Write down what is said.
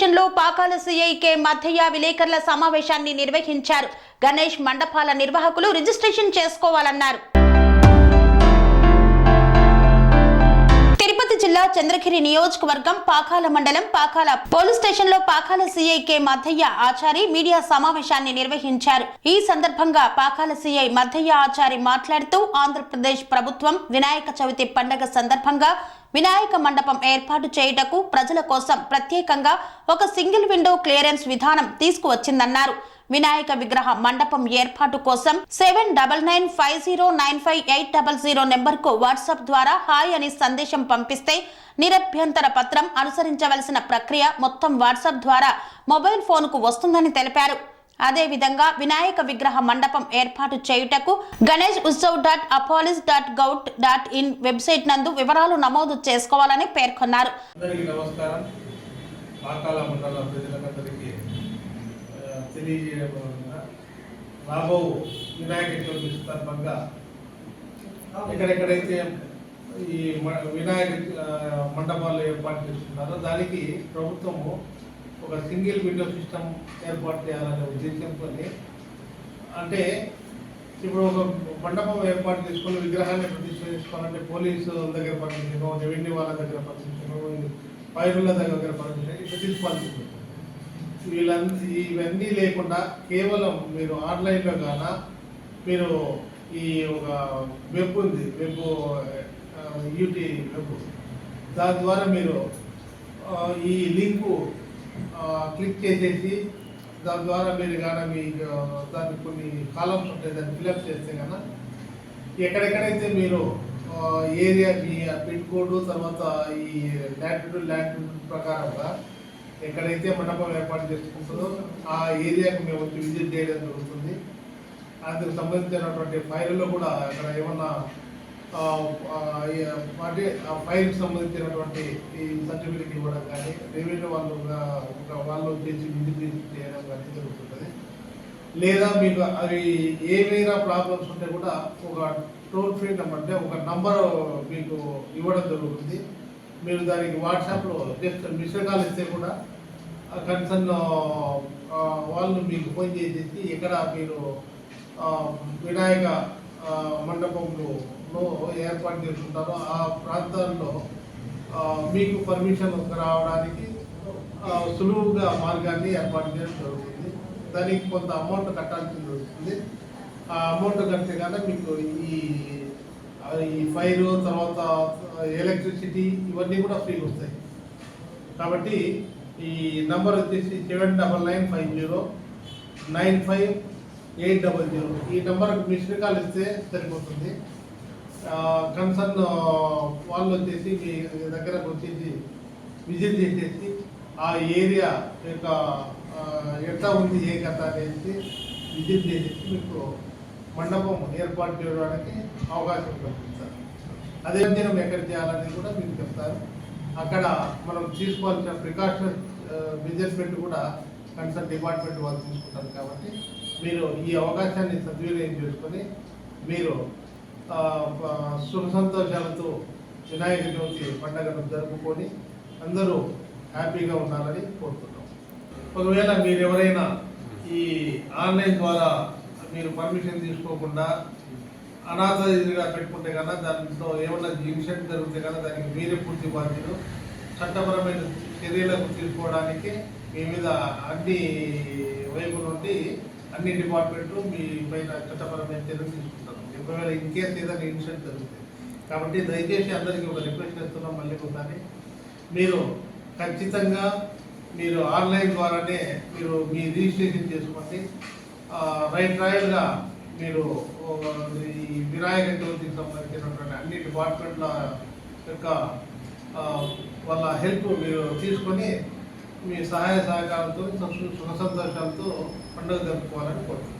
స్టేషన్లో Pakala CI K విలేకరుల సమావేశాన్ని నిర్వహించారు. గణేష్ మండపాల నిర్వాహకులు రిజిస్ట్రేషన్ చేసుకోవాలన్నారు. తిరుపతి జిల్లా చంద్రగిరి నియోజకవర్గం పాకాల మండలం పాకాల పోలీస్ స్టేషన్లో పాకాల సిఐకే కె ఆచారి మీడియా సమావేశాన్ని నిర్వహించారు. ఈ సందర్భంగా పాకాల సిఐ మధయ్య ఆచారి మాట్లాడుతూ ఆంధ్రప్రదేశ్ ప్రభుత్వం వినాయక చవితి పండగ సందర్భంగా వినాయక మండపం ఏర్పాటు చేయుటకు ప్రజల కోసం ప్రత్యేకంగా ఒక సింగిల్ విండో క్లియరెన్స్ విధానం తీసుకువచ్చిందన్నారు. వినాయక విగ్రహ మండపం ఏర్పాటు కోసం seven double nine five zero nine five eight double zero నెంబర్కు వాట్సాప్ ద్వారా హాయ్ అని సందేశం పంపిస్తే నిరభ్యంతర పత్రం అనుసరించవలసిన ప్రక్రియ మొత్తం వాట్సాప్ ద్వారా మొబైల్ ఫోన్కు వస్తుందని తెలిపారు. అదేవిధంగా వినాయక విగ్రహ మండపం ఏర్పాటు చేయుటకు Ganesh Utsav dot AP police dot gov dot in website నందు వివరాలు నమోదు చేసుకోవాలని పేర్కొన్నారు. రాబో వినాయక చవితి సందర్భంగా ఎక్కడెక్కడైతే ఈ వినాయక మండపాలు ఏర్పాటు చేస్తున్నారో దానికి ప్రభుత్వము ఒక సింగిల్ విండో సిస్టమ్ ఏర్పాటు చేయాలనే ఉద్దేశంతో అంటే ఇప్పుడు ఒక మండపం ఏర్పాటు చేసుకుని విగ్రహాన్ని ప్రతిష్ట చేసుకోవాలంటే పోలీసు దగ్గర పరిశీలించడం రెవెన్యూ వాళ్ళ దగ్గర పరిశీలించడం పైరుల దగ్గర పరిశీలించడం ఇట్లా తీసుకోవాల్సి ఉంటుంది ఇవన్నీ లేకుండా కేవలం మీరు ఆన్లైన్లో గాన మీరు ఈ ఒక వెబ్ ఉంది వెబ్ యూటీ వెబ్. దాని ద్వారా మీరు ఈ లింకు క్లిక్ చేసేసి దాని ద్వారా మీరు కానీ మీ దాన్ని కొన్ని కాలమ్స్ ఉంటాయి దాన్ని ఫిల్అప్ చేస్తే కన్నా ఎక్కడెక్కడైతే మీరు ఆ, ఏరియా మీ పిన్ కోడ్ తర్వాత ఈ ల్యాండ్ టు ల్యాండ్ ప్రకారంగా ఎక్కడైతే మండపం ఏర్పాటు చేసుకుంటుందో ఆ ఏరియాకు మేము వచ్చి విజిట్ చేయడం జరుగుతుంది. అందుకు సంబంధించినటువంటి ఫైల్లో కూడా అక్కడ ఏమన్నా అంటే ఆ ఫైల్కి సంబంధించినటువంటి ఈ సర్టిఫికేట్ ఇవ్వడం కానీ రెవెన్యూ వాళ్ళు ఒక వాళ్ళు చేసి విజిట్ చేయడం కానీ జరుగుతుంది లేదా మీకు అవి ఏమైనా ప్రాబ్లమ్స్ ఉంటే కూడా ఒక టోల్ ఫ్రీ నెంబర్ అంటే ఒక నంబర్ మీకు ఇవ్వడం జరుగుతుంది. మీరు దానికి వాట్సాప్లో జస్ట్ మిస్డ్ కాల్ ఇస్తే కూడా కన్సర్న్ వాళ్ళు మీకు ఫోన్ చేసేసి ఎక్కడ మీరు వినాయక మండపంలో లో ఏర్పాటు చేసుకుంటారో ఆ ప్రాంతాల్లో మీకు పర్మిషన్ రావడానికి సులువుగా మార్గాన్ని ఏర్పాటు చేయడం జరుగుతుంది. దానికి కొంత అమౌంట్ కట్టాల్సి జరుగుతుంది. ఆ అమౌంట్ కడితే కనుక మీకు ఈ ఈ ఫైర్ తర్వాత ఎలక్ట్రిసిటీ ఇవన్నీ కూడా ఫ్రీగా వస్తాయి. కాబట్టి ఈ నెంబర్ వచ్చేసి seven double nine five zero nine five eight double zero. ఈ నెంబర్కి మిస్డ్ కాల్ ఇస్తే సరిపోతుంది. కన్సర్న్ వాళ్ళు వచ్చేసి మీ దగ్గరకు వచ్చేసి విజిట్ చేసేసి ఆ ఏరియా యొక్క ఎట్లా ఉంది ఏ కథ అనేసి విజిట్ చేసేసి మీకు మండపం ఏర్పాటు చేయడానికి అవకాశం కల్పిస్తారు అదే దినం ఎక్కడ చేయాలనేది కూడా మీకు చెప్తారు. అక్కడ మనం తీసుకోవాల్సిన ప్రికాషన్ మెజర్మెంట్ కూడా కన్సర్న్ డిపార్ట్మెంట్ వాళ్ళు తీసుకుంటారు కాబట్టి మీరు ఈ అవకాశాన్ని సద్వినియోగం చేసుకొని మీరు సుఖ సంతోషాలతో వినాయక చవితి పండుగను జరుపుకొని అందరూ హ్యాపీగా ఉండాలని కోరుతున్నాం. ఒకవేళ మీరు ఎవరైనా ఈ ఆన్లైన్ ద్వారా మీరు పర్మిషన్ తీసుకోకుండా అనాథగా పెట్టుకుంటే కన్నా దాంట్లో ఏమన్నా ఇన్సిడెంట్ జరిగితే కన్నా దానికి మీరే పూర్తి బాధ్యులు. చట్టపరమైన చర్యలకు తీసుకోవడానికి మీ మీద అన్ని వైపు నుండి అన్ని డిపార్ట్మెంట్లు మీ పైన చట్టపరమైన చర్యలు తీసుకుంటారు ఒకవేళ ఇన్ కేసు ఏదైనా ఇన్సిడెంట్ జరుగుతుంది కాబట్టి దయచేసి అందరికీ ఒక రిక్వెస్ట్ చేస్తున్నాం మళ్ళీ ఒకసారి. మీరు ఖచ్చితంగా మీరు ఆన్లైన్ ద్వారానే మీరు మీ రిజిస్ట్రేషన్ చేసుకోండి. రైట్ రాయల్గా మీరు ఈ వినాయక చవితికి సంబంధించినటువంటి అన్ని డిపార్ట్మెంట్ల యొక్క వాళ్ళ హెల్ప్ మీరు తీసుకొని మీ సహాయ సహకారంతో సుఖ- సుఖ సంతోషాలతో పండుగ జరుపుకోవాలని కోరుతున్నాను